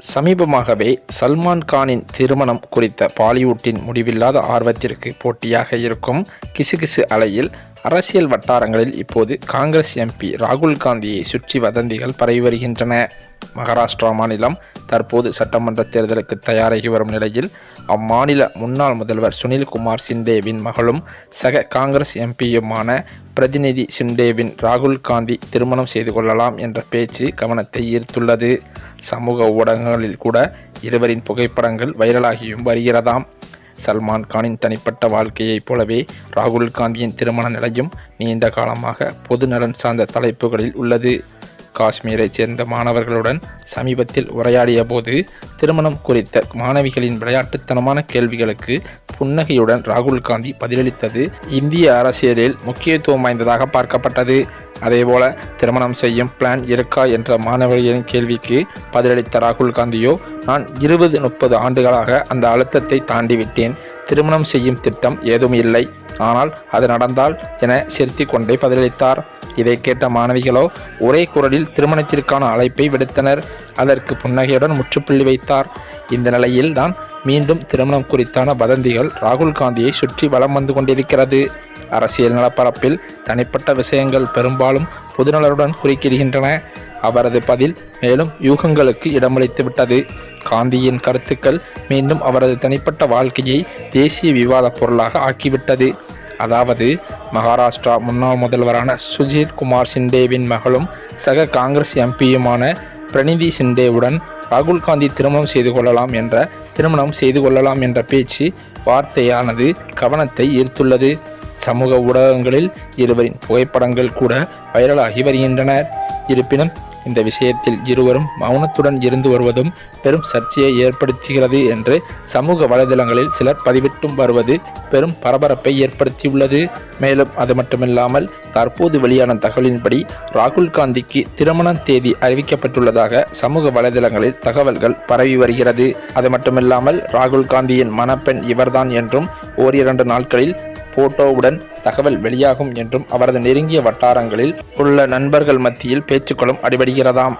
சமீபமாகவே சல்மான் கானின் திருமணம் குறித்த பாலிவுட்டின் முடிவில்லாத ஆர்வத்திற்கு போட்டியாக இருக்கும் கிசுகிசு அலையில் அரசியல் வட்டாரங்களில் இப்போது காங்கிரஸ் எம்பி ராகுல் காந்தியை சுற்றி வதந்திகள் பரவி வருகின்றன. மகாராஷ்டிரா மாநிலம் தற்போது சட்டமன்ற தேர்தலுக்கு தயாராகி வரும் நிலையில் அம்மாநில முன்னாள் முதல்வர் சுனில்குமார் சிண்டேவின் மகளும் சக காங்கிரஸ் எம்பியுமான பிரதிநிதி சிண்டேவின் ராகுல் காந்தி திருமணம் செய்து கொள்ளலாம் என்ற பேச்சு கவனத்தை ஈர்த்துள்ளது. சமூக ஊடகங்களில் கூட இருவரின் புகைப்படங்கள் வைரலாகியும் வருகிறதாம். சல்மான் கானின் தனிப்பட்ட வாழ்க்கையைப் போலவே ராகுல் காந்தியின் திருமண நிலையும் நீண்ட காலமாக பொது நலன் சார்ந்த தலைப்புகளில் உள்ளது. காஷ்மீரைச் சேர்ந்த மாணவர்களுடன் சமீபத்தில் உரையாடிய போது திருமணம் குறித்த மாணவிகளின் விளையாட்டுத்தனமான கேள்விகளுக்கு புன்னகையுடன் ராகுல் காந்தி பதிலளித்தது இந்திய அரசியலில் முக்கியத்துவம் வாய்ந்ததாக பார்க்கப்பட்டது. அதேபோல திருமணம் செய்யும் பிளான் இருக்கா என்ற மாணவர்களின் கேள்விக்கு பதிலளித்த ராகுல் காந்தியோ நான் இருபது முப்பது ஆண்டுகளாக அந்த அழுத்தத்தை தாண்டிவிட்டேன். திருமணம் செய்யும் திட்டம் ஏதும் இல்லை. ஆனால் அது நடந்தால் என சிரித்து கொண்டே பதிலளித்தார். இதை கேட்ட மாணவிகளோ ஒரே குரலில் திருமணத்திற்கான அழைப்பை விடுத்தனர். அதற்கு புன்னகையுடன் முற்றுப்புள்ளி வைத்தார். இந்த நிலையில் தான் மீண்டும் திருமணம் குறித்தான வதந்திகள் ராகுல் காந்தியை சுற்றி வலம் வந்து கொண்டிருக்கிறது. அரசியல் நலப்பரப்பில் தனிப்பட்ட விஷயங்கள் பெரும்பாலும் பொதுநலருடன் குறிக்கிடுகின்றன. அவரது பதில் மேலும் யூகங்களுக்கு இடமளித்து விட்டது. காந்தியின் கருத்துக்கள் மீண்டும் அவரது தனிப்பட்ட வாழ்க்கையை தேசிய விவாத பொருளாக ஆக்கிவிட்டது. அதாவது மகாராஷ்டிரா முன்னாள் முதல்வரான சுஜித் குமார் சிண்டேவின் மகளும் சக காங்கிரஸ் எம்பியுமான பிரணிதி சிண்டேவுடன் ராகுல் காந்தி திருமணம் செய்து கொள்ளலாம் என்ற திருமணம் செய்து கொள்ளலாம் என்ற பேச்சு வார்த்தையானது கவனத்தை ஈர்த்துள்ளது. சமூக ஊடகங்களில் இருவரின் புகைப்படங்கள் கூட வைரலாகி வருகின்றன இருப்பினும் இந்த விஷயத்தில் இருவரும் மௌனத்துடன் இருந்து வருவதும் பெரும் சர்ச்சையை ஏற்படுத்துகிறது என்று சமூக வலைதளங்களில் சிலர் பதிவிட்டும் வருவது பெரும் பரபரப்பை ஏற்படுத்தியுள்ளது. மேலும் அது மட்டுமில்லாமல் தற்போது வெளியான தகவலின்படி ராகுல் காந்திக்கு திருமண தேதி அறிவிக்கப்பட்டுள்ளதாக சமூக வலைதளங்களில் தகவல்கள் பரவி வருகிறது. அது மட்டுமில்லாமல் ராகுல் காந்தியின் மணப்பெண் இவர்தான் என்றும் ஓரிரண்டு நாட்களில் போட்டோவுடன் தகவல் வெளியாகும் என்றும் அவரது நெருங்கிய வட்டாரங்களில் உள்ள நண்பர்கள் மத்தியில் பேச்சுக்களும் அடிபடுகிறதாம்.